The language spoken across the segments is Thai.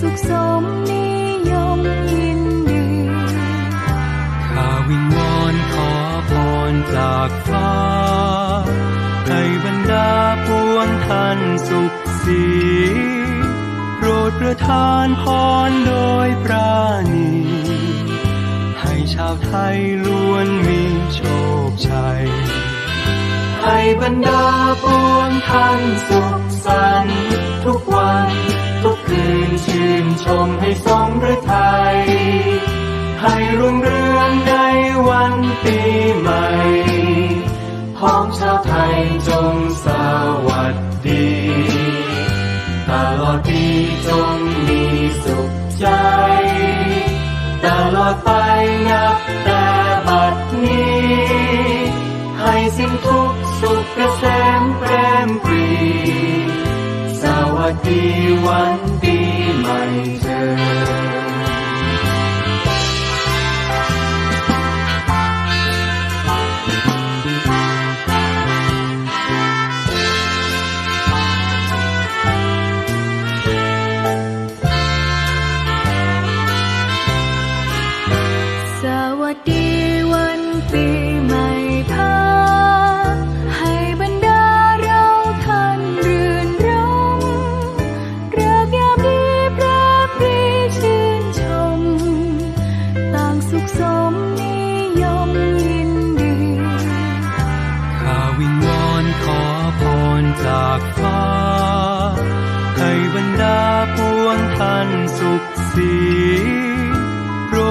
สุขสมนิยมยินดีข้าวิงวอนขอพรจากฟ้า ให้บรรดาปวงท่านสุขสีโปรดประทานพรโดยพระนีให้ชาวไทยล้วนมีโชคชัยให้บรรดาปวงท่านสุขสันต์ทุกวัน ชมให้สมฤทัยให้รุ่งเรืองในวันปีใหม่พ้องชาวไทยจงสวัสดี ตลอดปีจงมีสุขใจ ตลอดไปนับแต่บัดนี้ ให้สิ้นทุกสุขเกษมเปรมปรี สวัสดีวัน ดีวันปีใหม่พาให้บรรดาเราท่านรื่นรมเริกยามดีพระปรีชื่นชม ต่างสุขสมนิยมยินดี ข้าวิงวอนขอพรจากฟ้า ให้บรรดาปวงท่านสุขสี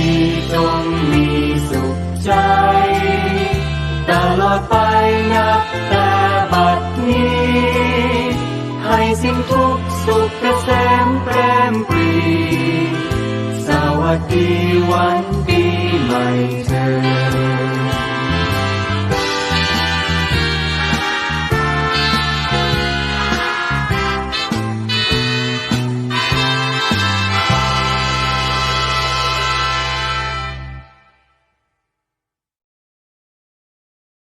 ี กข์สุขเกษมเปรมปรี สวัสดีวัน